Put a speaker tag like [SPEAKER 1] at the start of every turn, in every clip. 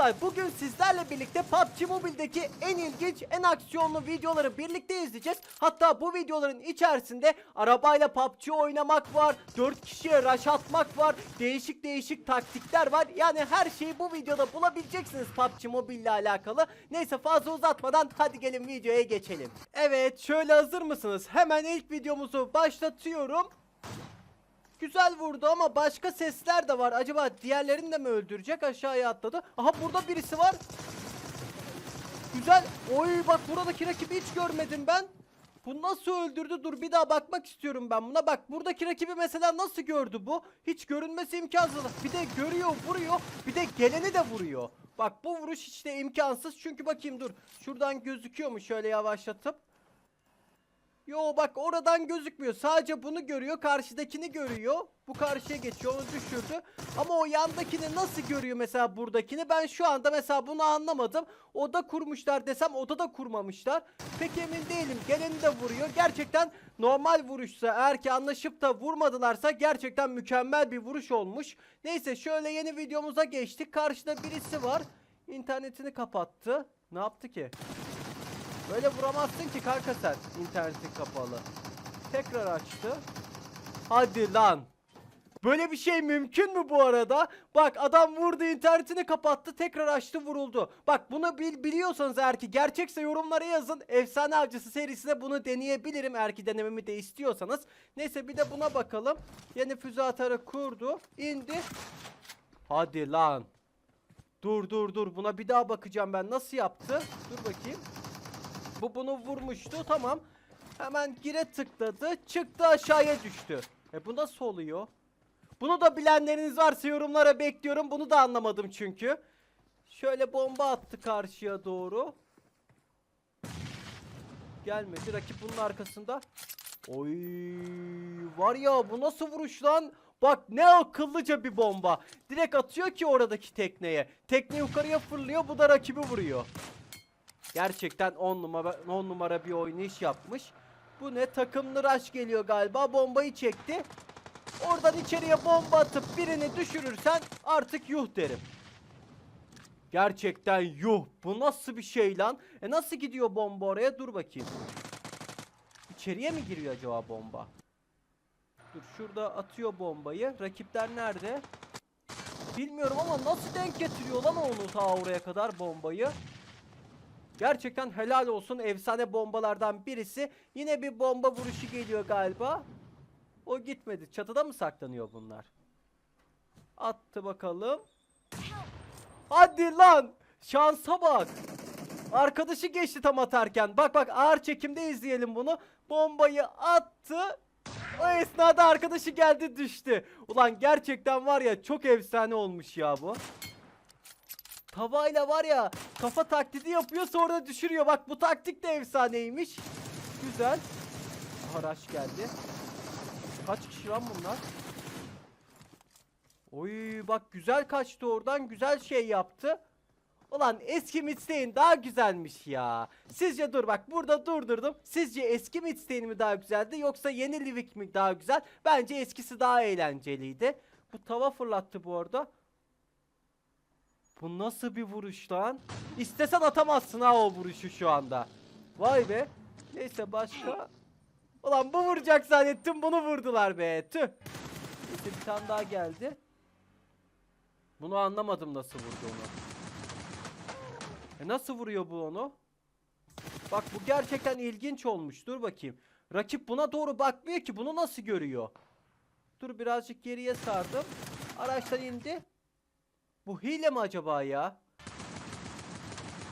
[SPEAKER 1] dostlar bugün sizlerle birlikte PUBG Mobile'deki en ilginç, en aksiyonlu videoları birlikte izleyeceğiz. Hatta bu videoların içerisinde arabayla PUBG oynamak var, 4 kişiye rush atmak var, değişik değişik taktikler var. Yani her şeyi bu videoda bulabileceksiniz PUBG Mobile ile alakalı. Neyse fazla uzatmadan hadi gelin videoya geçelim. Evet şöyle hazır mısınız? Hemen ilk videomuzu başlatıyorum. Güzel vurdu ama başka sesler de var. Acaba diğerlerini de mi öldürecek? Aşağıya atladı. Aha burada birisi var. Güzel. Oy bak buradaki rakibi hiç görmedim ben. Bu nasıl öldürdü? Dur bir daha bakmak istiyorum ben buna. Bak buradaki rakibi mesela nasıl gördü bu? Hiç görünmesi imkansız. Bir de görüyor, vuruyor. Bir de geleni de vuruyor. Bak bu vuruş hiç de imkansız. Çünkü bakayım dur. Şuradan gözüküyor mu şöyle yavaşlatıp? Yo bak oradan gözükmüyor. Sadece bunu görüyor. Karşıdakini görüyor. Bu karşıya geçiyor. Onu düşürdü. Ama o yandakini nasıl görüyor mesela buradakini? Ben şu anda mesela bunu anlamadım. Oda kurmuşlar desem odada kurmamışlar. Pek emin değilim. Geleni de vuruyor. Gerçekten normal vuruşsa eğer ki anlaşıp da vurmadılarsa gerçekten mükemmel bir vuruş olmuş. Neyse şöyle yeni videomuza geçtik. Karşıda birisi var. İnternetini kapattı. Ne yaptı ki? Böyle vuramazsın ki kanka sen. İnternetin kapalı. Tekrar açtı. Hadi lan. Böyle bir şey mümkün mü bu arada? Bak adam vurdu internetini kapattı tekrar açtı vuruldu. Bak bunu bil biliyorsanız eğer ki gerçekse yorumlara yazın. Efsane Avcısı serisinde bunu deneyebilirim eğer ki denememi de istiyorsanız. Neyse bir de buna bakalım. Yeni füze atarı kurdu. indi. Hadi lan. Dur dur dur buna bir daha bakacağım ben. Nasıl yaptı? Dur bakayım. Bu bunu vurmuştu tamam. Hemen gire tıkladı. Çıktı aşağıya düştü. E bu nasıl oluyor? Bunu da bilenleriniz varsa yorumlara bekliyorum. Bunu da anlamadım çünkü. Şöyle bomba attı karşıya doğru. Gelmedi. Rakip bunun arkasında. Oy var ya bu nasıl vuruş lan? Bak ne akıllıca bir bomba. Direkt atıyor ki oradaki tekneye. Tekne yukarıya fırlıyor bu da rakibi vuruyor. Gerçekten 10 numara 10 numara bir oynayış yapmış. Bu ne takımlı rush geliyor galiba. Bombayı çekti. Oradan içeriye bomba atıp birini düşürürsen artık yuh derim. Gerçekten yuh. Bu nasıl bir şey lan? E nasıl gidiyor bomba oraya? Dur bakayım. İçeriye mi giriyor acaba bomba? Dur şurada atıyor bombayı. Rakipler nerede? Bilmiyorum ama nasıl denk getiriyor lan onu ta oraya kadar bombayı? Gerçekten helal olsun efsane bombalardan birisi. Yine bir bomba vuruşu geliyor galiba. O gitmedi. Çatıda mı saklanıyor bunlar? Attı bakalım. Hadi lan. Şansa bak. Arkadaşı geçti tam atarken. Bak bak ağır çekimde izleyelim bunu. Bombayı attı. O esnada arkadaşı geldi düştü. Ulan gerçekten var ya çok efsane olmuş ya bu. Tavayla var ya kafa taklidi yapıyor sonra düşürüyor. Bak bu taktik de efsaneymiş. Güzel. Haraç geldi. Kaç kişi lan bunlar? Oy bak güzel kaçtı oradan. Güzel şey yaptı. Ulan eski Midstein daha güzelmiş ya. Sizce dur bak burada durdurdum. Sizce eski Midstein mi daha güzeldi yoksa yeni Livik mi daha güzel? Bence eskisi daha eğlenceliydi. Bu tava fırlattı bu arada. Bu nasıl bir vuruş lan? İstesen atamazsın ha o vuruşu şu anda. Vay be. Neyse başka. Ulan bu vuracak zannettim bunu vurdular be. Tüh. Neyse bir tane daha geldi. Bunu anlamadım nasıl vurduğunu. E nasıl vuruyor bu onu? Bak bu gerçekten ilginç olmuş. Dur bakayım. Rakip buna doğru bakmıyor ki. Bunu nasıl görüyor? Dur birazcık geriye sardım. Araçtan indi. Bu hile mi acaba ya?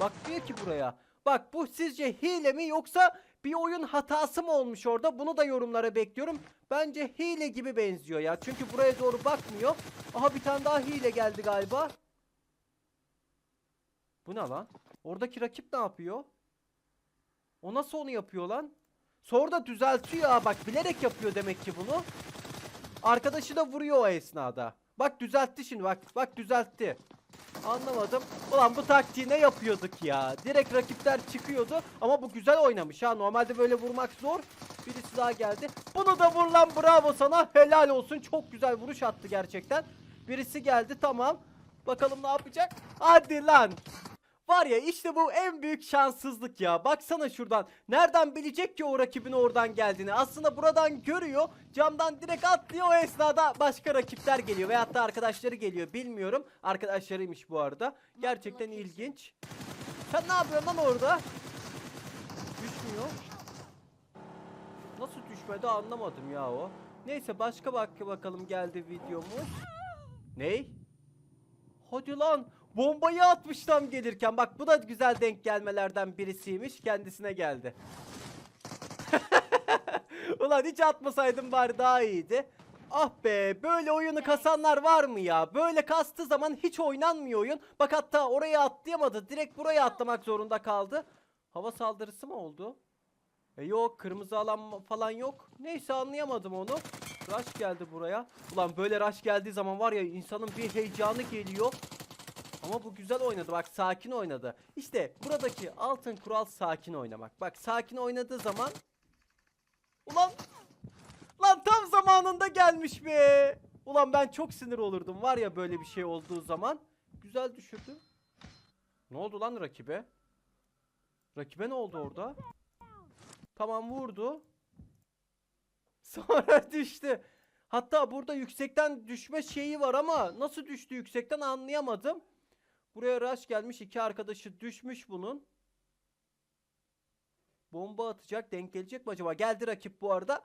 [SPEAKER 1] Bakmıyor ki buraya. Bak bu sizce hile mi yoksa bir oyun hatası mı olmuş orada? Bunu da yorumlara bekliyorum. Bence hile gibi benziyor ya. Çünkü buraya doğru bakmıyor. Aha bir tane daha hile geldi galiba. Bu ne lan? Oradaki rakip ne yapıyor? O nasıl onu yapıyor lan? Sonra da düzeltiyor bak bilerek yapıyor demek ki bunu. Arkadaşı da vuruyor o esnada. Bak düzeltti şimdi bak. Bak düzeltti. Anlamadım. Ulan bu taktiği ne yapıyorduk ya? Direkt rakipler çıkıyordu ama bu güzel oynamış ha. Normalde böyle vurmak zor. Birisi daha geldi. Bunu da vur lan bravo sana. Helal olsun. Çok güzel vuruş attı gerçekten. Birisi geldi tamam. Bakalım ne yapacak? Hadi lan. Var ya işte bu en büyük şanssızlık ya. Baksana şuradan. Nereden bilecek ki o rakibin oradan geldiğini? Aslında buradan görüyor. Camdan direkt atlıyor. O esnada başka rakipler geliyor. Veyahut da arkadaşları geliyor. Bilmiyorum. Arkadaşlarıymış bu arada. Gerçekten ilginç. Sen ne yapıyorsun lan orada? Düşmüyor. Nasıl düşmedi anlamadım ya o. Neyse başka bak bakalım geldi videomuz. Ney? Hadi lan bombayı atmış tam gelirken. Bak bu da güzel denk gelmelerden birisiymiş. Kendisine geldi. Ulan hiç atmasaydım bari daha iyiydi. Ah be böyle oyunu kasanlar var mı ya? Böyle kastığı zaman hiç oynanmıyor oyun. Bak hatta oraya atlayamadı. Direkt buraya atlamak zorunda kaldı. Hava saldırısı mı oldu? E yok kırmızı alan falan yok. Neyse anlayamadım onu. Rush geldi buraya. Ulan böyle rush geldiği zaman var ya insanın bir heyecanı geliyor. Ama bu güzel oynadı bak sakin oynadı. İşte buradaki altın kural sakin oynamak. Bak sakin oynadığı zaman Ulan Lan tam zamanında gelmiş be. Ulan ben çok sinir olurdum var ya böyle bir şey olduğu zaman. Güzel düşürdü. Ne oldu lan rakibe? Rakibe ne oldu orada? Tamam vurdu. Sonra düştü. Hatta burada yüksekten düşme şeyi var ama nasıl düştü yüksekten anlayamadım. Buraya rush gelmiş. iki arkadaşı düşmüş bunun. Bomba atacak. Denk gelecek mi acaba? Geldi rakip bu arada.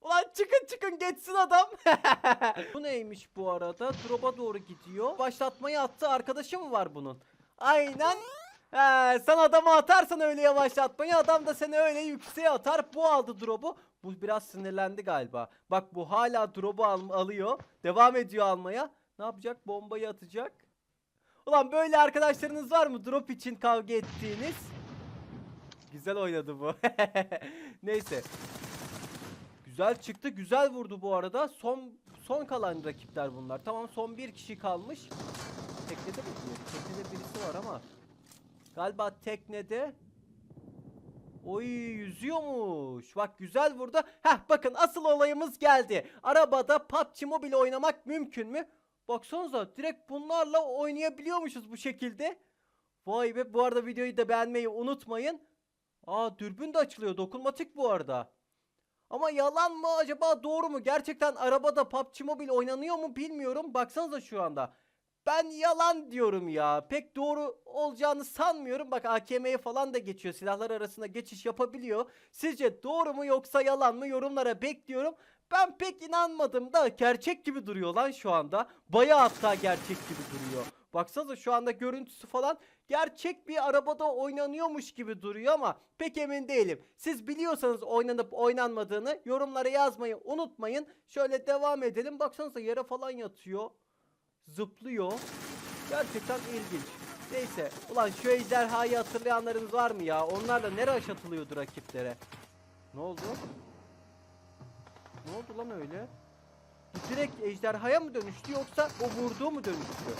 [SPEAKER 1] Ulan çıkın çıkın geçsin adam. bu neymiş bu arada? Drop'a doğru gidiyor. Başlatmayı attı. Arkadaşı mı var bunun? Aynen. He, sen adamı atarsan öyle yavaşlatmayı adam da seni öyle yükseğe atar. Bu aldı drop'u. Bu biraz sinirlendi galiba. Bak bu hala drop'u al- alıyor. Devam ediyor almaya. Ne yapacak? Bombayı atacak. Ulan böyle arkadaşlarınız var mı drop için kavga ettiğiniz? Güzel oynadı bu. Neyse. Güzel çıktı. Güzel vurdu bu arada. Son son kalan rakipler bunlar. Tamam son bir kişi kalmış. Teknede mi? Teknede birisi var ama. Galiba teknede. Oy yüzüyormuş. Bak güzel vurdu. Heh bakın asıl olayımız geldi. Arabada PUBG Mobile oynamak mümkün mü? Baksanıza direkt bunlarla oynayabiliyormuşuz bu şekilde. Vay be bu arada videoyu da beğenmeyi unutmayın. Aa dürbün de açılıyor. Dokunmatik bu arada. Ama yalan mı acaba doğru mu? Gerçekten arabada PUBG Mobile oynanıyor mu bilmiyorum. Baksanıza şu anda. Ben yalan diyorum ya. Pek doğru olacağını sanmıyorum. Bak AKM'ye falan da geçiyor. Silahlar arasında geçiş yapabiliyor. Sizce doğru mu yoksa yalan mı? Yorumlara bekliyorum. Ben pek inanmadım da gerçek gibi duruyor lan şu anda. Bayağı hatta gerçek gibi duruyor. Baksanıza şu anda görüntüsü falan gerçek bir arabada oynanıyormuş gibi duruyor ama pek emin değilim. Siz biliyorsanız oynanıp oynanmadığını yorumlara yazmayı unutmayın. Şöyle devam edelim. Baksanıza yere falan yatıyor. Zıplıyor. Gerçekten ilginç. Neyse. Ulan şu ejderhayı hatırlayanlarınız var mı ya? Onlarla ne rush atılıyordu rakiplere? Ne oldu? Ne oldu lan öyle? Direkt ejderhaya mı dönüştü yoksa o vurduğu mu dönüştü?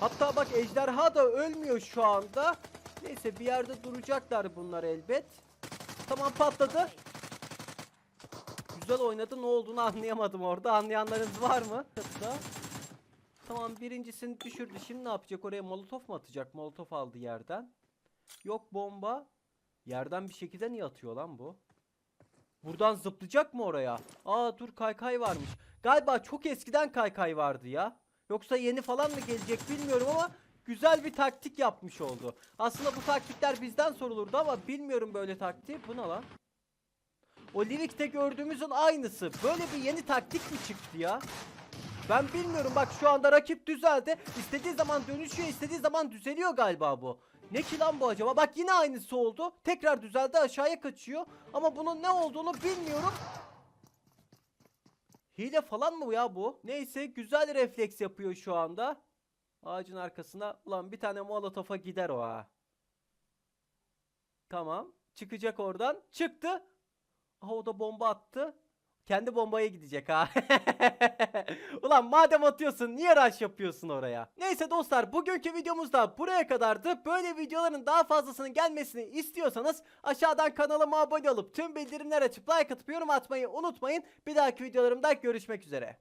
[SPEAKER 1] Hatta bak ejderha da ölmüyor şu anda. Neyse bir yerde duracaklar bunlar elbet. Tamam patladı. Güzel oynadı ne olduğunu anlayamadım orada. Anlayanlarınız var mı? Tamam birincisini düşürdü. Şimdi ne yapacak? Oraya molotof mu atacak? Molotof aldı yerden. Yok bomba. Yerden bir şekilde niye atıyor lan bu? Buradan zıplayacak mı oraya? Aa dur kaykay varmış. Galiba çok eskiden kaykay vardı ya. Yoksa yeni falan mı gelecek bilmiyorum ama güzel bir taktik yapmış oldu. Aslında bu taktikler bizden sorulurdu ama bilmiyorum böyle taktiği. Bu ne lan? O Livik'te gördüğümüzün aynısı. Böyle bir yeni taktik mi çıktı ya? Ben bilmiyorum bak şu anda rakip düzeldi. İstediği zaman dönüşüyor, istediği zaman düzeliyor galiba bu. Ne ki lan bu acaba? Bak yine aynısı oldu. Tekrar düzeldi aşağıya kaçıyor. Ama bunun ne olduğunu bilmiyorum. Hile falan mı ya bu? Neyse güzel refleks yapıyor şu anda. Ağacın arkasına. Ulan bir tane molotofa gider o ha. Tamam. Çıkacak oradan. Çıktı. Aha o da bomba attı. Kendi bombaya gidecek ha. Ulan madem atıyorsun niye rush yapıyorsun oraya? Neyse dostlar bugünkü videomuz da buraya kadardı. Böyle videoların daha fazlasının gelmesini istiyorsanız aşağıdan kanalıma abone olup tüm bildirimler açıp like atıp yorum atmayı unutmayın. Bir dahaki videolarımda görüşmek üzere.